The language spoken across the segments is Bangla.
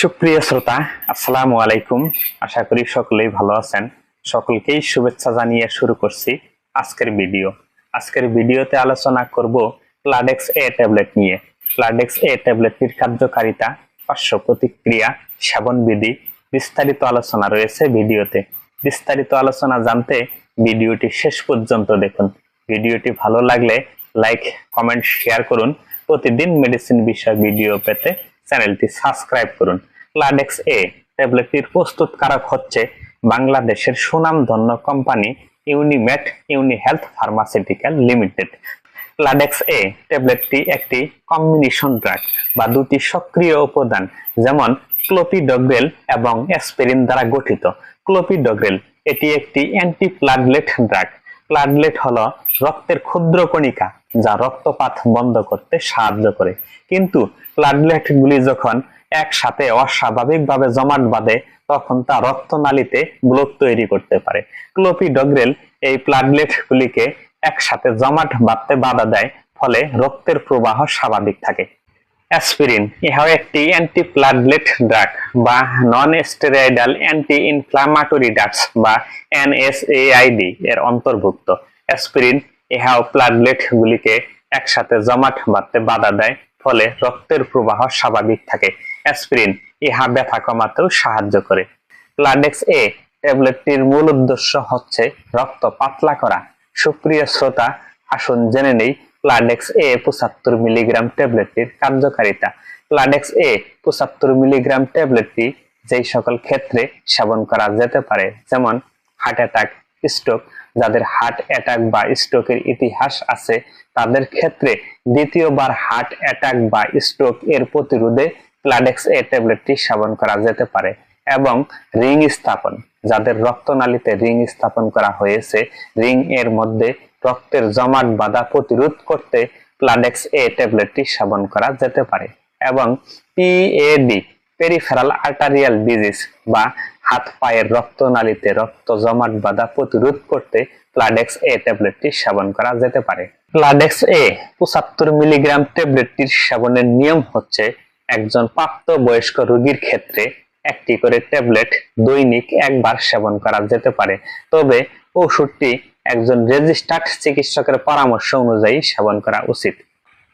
সুপ্রিয় শ্রোতা, আসসালামু আলাইকুম। আশা করি সকলেই ভালো আছেন। সকলকেই শুভেচ্ছা জানিয়ে শুরু করছি আজকের ভিডিও। আজকের ভিডিওতে আলোচনা করব প্লাডেক্স এ ট্যাবলেট নিয়ে। প্লাডেক্স এ ট্যাবলেটটির কার্যকারিতা, পার্শ্ব প্রতিক্রিয়া, সেবন বিধি, বিস্তারিত আলোচনা রয়েছে ভিডিওতে। বিস্তারিত আলোচনা জানতে ভিডিওটি শেষ পর্যন্ত দেখুন। ভিডিওটি ভালো লাগলে লাইক, কমেন্ট, শেয়ার করুন। প্রতিদিন মেডিসিন বিষয় ভিডিও পেতে চ্যানেলটি সাবস্ক্রাইব করুন। প্লাডেক্স এ ট্যাবলেটটির প্রস্তুতকারক হচ্ছে বাংলাদেশের সুনামধন্য company Unimate uni health pharmaceutical limited. Ladex এ ট্যাবলেটটি একটি কম্বিনেশন ড্রাগ বা দুটি সক্রিয় উপাদান, যেমন ক্লোপিডগ্রেল এবং অ্যাসপিরিন দ্বারা গঠিত। ক্লোপিডগ্রেল, এটি একটি অ্যান্টি প্লাডলেট ড্রাগ। প্লাডলেট হলো রক্তের ক্ষুদ্র কণিকা যা রক্তপাত বন্ধ করতে সাহায্য করে। কিন্তু প্লাডলেট গুলি যখন একসাথে অস্বাভাবিকভাবে জমাট বাঁধে, তখন তা রক্তনালীতে ব্লক তৈরি করতে পারে। ক্লোপিডোগ্রেল এই প্লাডলেট গুলিকে একসাথে জমাট বাঁধতে বাধা দেয়, ফলে রক্তের প্রবাহ স্বাভাবিক থাকে। অ্যাসপিরিন ইহাও একটি অ্যান্টি প্লাডলেট ড্রাগ বা non steroidal anti inflammatory drugs বা এনএসএআইডি এর অন্তর্ভুক্ত। অ্যাসপিরিন ইহাও প্লাডলেট গুলিকে একসাথে জমাট বাঁধতে বাধা দেয়, ফলে রক্তের প্রবাহ স্বাভাবিক থাকে। অ্যাসপিরিন ইহা ব্যথা কমাতেও সাহায্য করে। প্লাডেক্স এ ট্যাবলেটটির মূল উদ্দেশ্য হচ্ছে রক্ত পাতলা করা। সুপ্রিয় শ্রোতা, আসুন জেনে নেই প্লাডেক্স এ পঁচাত্তর মিলিগ্রাম ট্যাবলেটটির কার্যকারিতা। প্লাডেক্স এ পঁচাত্তর মিলিগ্রাম ট্যাবলেটটি যেই সকল ক্ষেত্রে সেবন করা যেতে পারে, যেমন হার্ট অ্যাটাক, স্ট্রোক যাদের হার্ট অ্যাটাক বা স্ট্রোকের ইতিহাস আছে, তাদের ক্ষেত্রে দ্বিতীয়বার হার্ট অ্যাটাক বা স্ট্রোক এর প্রতিরোধে প্লাডেক্স এ ট্যাবলেটটি সেবন করা যেতে পারে এবং রিং স্থাপন, যাদের রক্তনালীতে রিং স্থাপন করা হয়েছে রিং এর মধ্যে রক্তের জমাট বাধা প্রতিরোধ করতে প্লাডেক্স এ ট্যাবলেটটি সেবন করা যেতে পারে এবং পিএডি পেরিফেরাল আর্টারিয়াল ডিজিজ বা হাত পায়ের রক্তনালীতে রক্ত জমাট বাধা প্রতিরোধ করতে প্লাডেক্স এ ট্যাবলেটটি সেবন করা যেতে পারে। প্লাডেক্স এ পঁচাত্তর মিলিগ্রাম ট্যাবলেটটির সেবনের নিয়ম হচ্ছে একজন প্রাপ্ত বয়স্ক রোগীর ক্ষেত্রে একটি করে ট্যাবলেট দৈনিক একবার সেবন করা যেতে পারে। তবে ওষুধটি একজন রেজিস্টার্ড চিকিৎসকের পরামর্শ অনুযায়ী সেবন করা উচিত।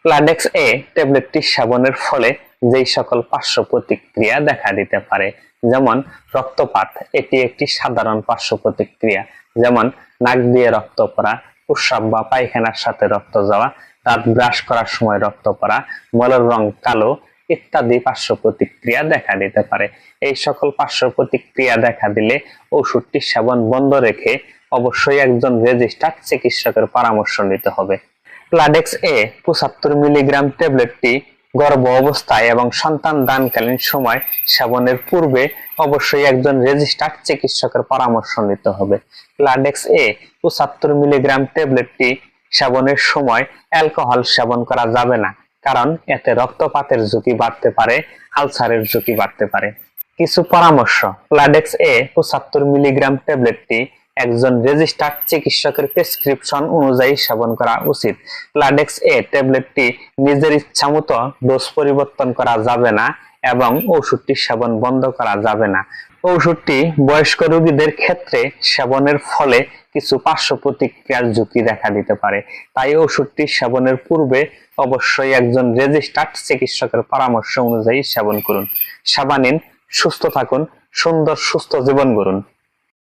প্লাডেক্স এ ট্যাবলেটটি সেবনের ফলে যেই সকল পার্শ্ব প্রতিক্রিয়া দেখা দিতে পারে, যেমন রক্তপাত, এটি একটি সাধারণ পার্শ্ব প্রতিক্রিয়া। যেমন নাক দিয়ে রক্ত পড়া প্রস্রাব বা পায়খানার সাথে রক্ত যাওয়া, দাঁত ব্রাশ করার সময় রক্ত পড়া, মলের রং কালো ইত্যাদি পার্শ্ব প্রতিক্রিয়া দেখা দিতে পারে। এই সকল পার্শ্ব প্রতিক্রিয়া দেখা দিলে ওষুধটি সেবন বন্ধ রেখে অবশ্যই একজন রেজিস্টার্ড চিকিৎসকের পরামর্শ নিতে হবে। প্লাডেক্স এ পঁচাত্তর মিলিগ্রাম ট্যাবলেটটি গর্ভ অবস্থায় এবং সন্তান দানকালীন সময় সেবনের পূর্বে অবশ্যই একজন রেজিস্টার্ড চিকিৎসকের পরামর্শ নিতে হবে। প্লাডেক্স এ পঁচাত্তর মিলিগ্রাম ট্যাবলেটটি সেবনের সময় অ্যালকোহল সেবন করা যাবে না, কারণ এতে রক্তপাতের ঝুঁকি বাড়তে পারে, আলসারের ঝুঁকি বাড়তে পারে। কিছু পরামর্শ প্লাডেক্স এ পঁচাত্তর মিলিগ্রাম ট্যাবলেটটি একজন রেজিস্টার্ড চিকিৎসকের প্রেসক্রিপশন অনুযায়ী সেবন করা উচিত। প্লাডেক্স এ ট্যাবলেটটি নিজের ইচ্ছামতো ডোজ পরিবর্তন করা যাবে না এবং ওষুধটি সেবন বন্ধ করা যাবে না। ওষুধটি বয়স্ক রোগীদের ক্ষেত্রে সেবনের ফলে কিছু পার্শ্ব প্রতিক্রিয়ার ঝুঁকি দেখা দিতে পারে। তাই ওষুধটি সেবনের পূর্বে অবশ্যই একজন রেজিস্টার্ড চিকিৎসকের পরামর্শ অনুযায়ী সেবন করুন। সেবা নিন, সুস্থ থাকুন, সুন্দর সুস্থ জীবন গড়ুন।